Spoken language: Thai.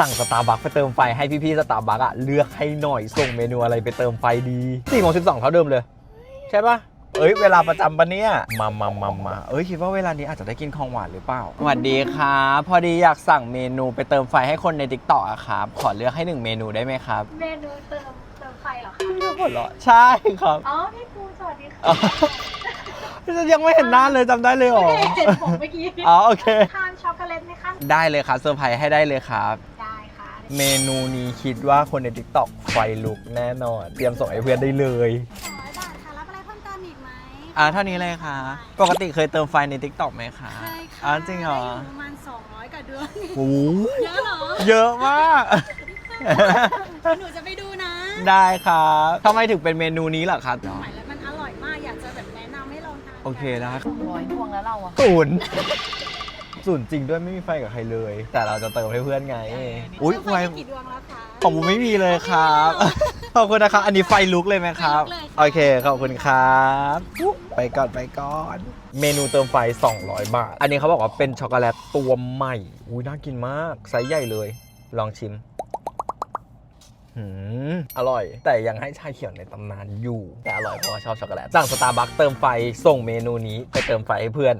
สั่งสตาร์บัคไปเติมไฟให้พี่ๆสตาร์บัคอะเลือกให้หน่อยส่งเมนูอะไรไปเติมไฟดี4โมง12เท่าเดิมเลย ใช่ปะเอ้ยเวลาประจำปะเนี่ยมามามามาเอ้ยคิดว่าเวลานี้อาจจะได้กินของหวานหรือเปล่า สวัสดีครับพอดีอยากสั่งเมนูไปเติมไฟให้คนใน t ิ k t o k อะครับ ขอเลือกให้หนึ่งเมนูได้ไหมครับเมนูเติมเติมไฟเหรอคะหัวเราะใช่ครับ อ๋อ พี่ปูสวัสดีอ๋อค่ะยังไม่เห็นหน้าเลยจำได้เลยเหรอไม่ได้เห็นผมเมื่อกี้อ๋อโอเค ทานช็อกโกแลตไหมคะ ได้เลยครับเซอร์ไพรส์ให้ได้เลยครับได้ค่ะ เมนูนี้คิดว่าคนใน t ิ k t o k ไฟลุกแน่นอน เตรียมส่งให้เพื่อนได้เลยสองร้อยบาทค่ะ รับอะไรเพิ่มเติมอีกไหม อ่าเท่านี้เลยค่ะ ปกติเคยเติมไฟใน t ิ k t o k ไหมคะใช่ค่ะอ๋อจริงเหรอได้ยู่ประมาณ 200กว่าเดือนโอ้โหเยอะเหรอเยอะมาก หนูจะไปดูนะได้ครับทำไมถึงเป็นเมนูนี้ล่ะครับหมายแล้วมันอร่อยมาก อยากจะแบบแนะนำให้ลองทานโอเคได้ร้อยดวงแล้วเราอะศูนย์ ศูนย์จริงด้วยไม่มีไฟกับใครเลย แต่เราจะเติมให้เพื่อนไง อุ้ยไฟไฟกี่ดวงแล้วคะ ของผมไม่มีเลยครับ ขอบคุณนะครับ อันนี้ไฟลุกเลยไหมครับ ไฟลุกเลยค่ะ โอเค ขอบคุณครับอุ๊ไปก่อนไปก่อน เมนูเติมไฟ 200 บาท อันนี้เขาบอกว่าเป็นช็อกโกแลตตัวใหม่ อุ้ยน่ากินมาก ไซส์ใหญ่เลย ลองชิม หืม อร่อย แต่ยังให้ชาเขียวในตำนานอยู่ แต่อร่อยเพราะว่าชอบช็อกโกแลตสั่งสตาร์บัคเติมไฟส่งเมนูนี้ไปเติมไฟให้เพื่อน